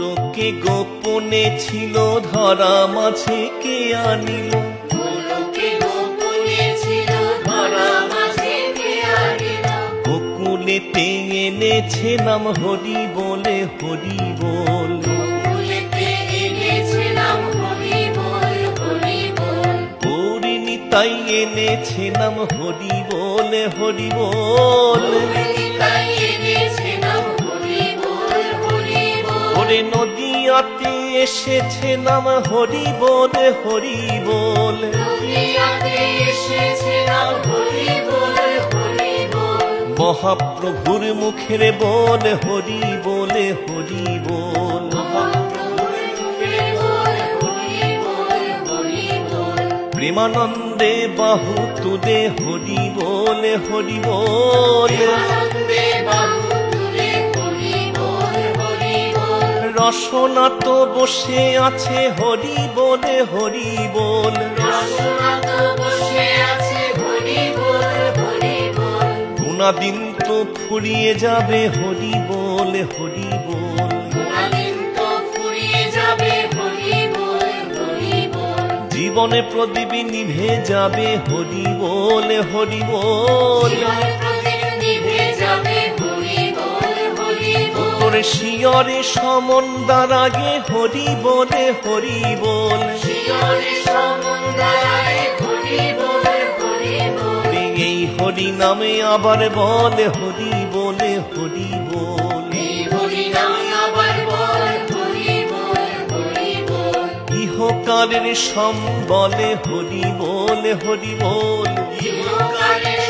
গোপনে ছিল ধরা মাঝে কে আনিল? গোপনে ছিল ধরা মাঝে কে আনিল? বকুলেতে এনেছে নাম হরি বলে হরি বল। মুলেতে এনেছে নাম হরি বল হরি বল। হরিণী তাই এনেছে নাম হরি বলে হরি বল। তাই ওরে নদীয়াতে এসেছে নাম হরি বলে হরি বল দুনিয়াতে এসেছে নাম হরি বল হরি বল মহাপ্রভুর মুখের বল হরি বলে হরি বল মহাপ্রভুর মুখে বল হরি বল হরি বল প্রেমানন্দে বাহু তুলে হরি বলে হরি বল বাহু রসনা তো বসে আছে হরি বলে হরি বল রসনাত বসে হরি বল হরি গুণাদিন তো ফুরিয়ে যাবে হরি বলে হরি বল গুণাদিন তো ফুরিয়ে যাবে হরি বল হরি বল জীবনে প্রদীপ নিভে যাবে হরি বলে হরি বল শিয়রে সমন দাঁড়াগে হরি বলে হরি বল। এই হরি নামে আবার বল হরি বলে হরি বল। ইহকালের সম বলে হরি বল হরি বল। ইহকালের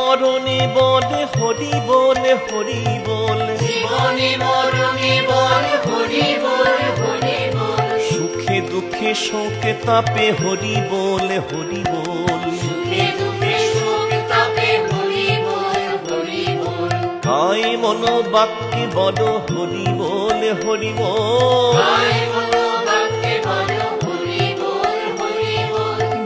মরণে বলে হরি বলে হরি বল। জীবনে মরণে বল হরি বল হরি বল। সুখে দুঃখে শোকে তাপে হরি বলে হরি বল। সুখে দুঃখে শোক তাপে হরি বল হরি বল। কাই মন বাক্যে বল হরি বলে হরি বল।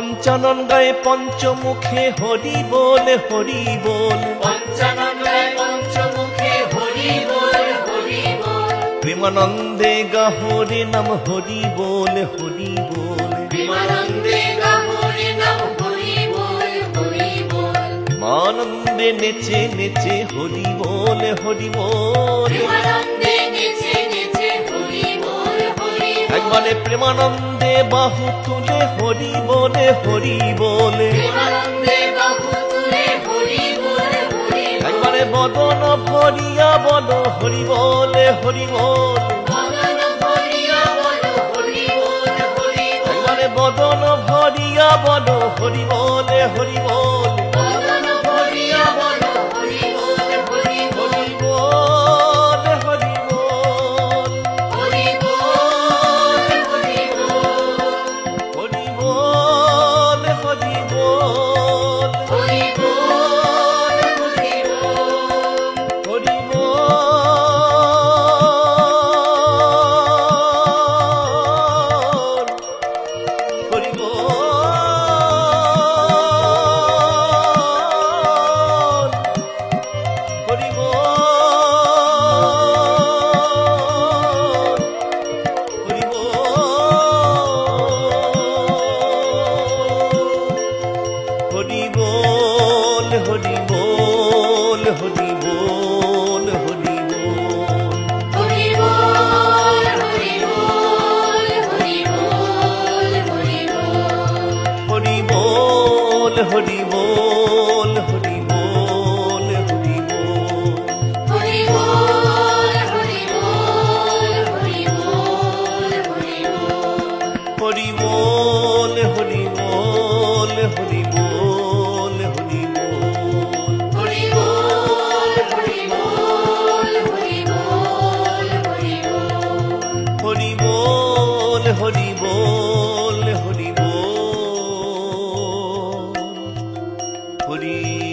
পঞ্চানন গায়ে পঞ্চমুখে হরি বলে হরি বল। পঞ্চানন্দায় পঞ্চমুখে হরি বল হরি বল। প্রেমানন্দে গাহরে নাম হরি বলে হরি বল। গাহরে নাম হরি বল হরি বল। আনন্দে নেচে নেচে হরি বলে হরি বল। বিমানন্দে নেচে নেচে হরি বল হরি বল। একবারে প্রেমানন্দে বাহু তুলে হরি বলে হরি বলে। একবারে বদন ভরিয়া বল হরি বলে হরি বল। ফুরি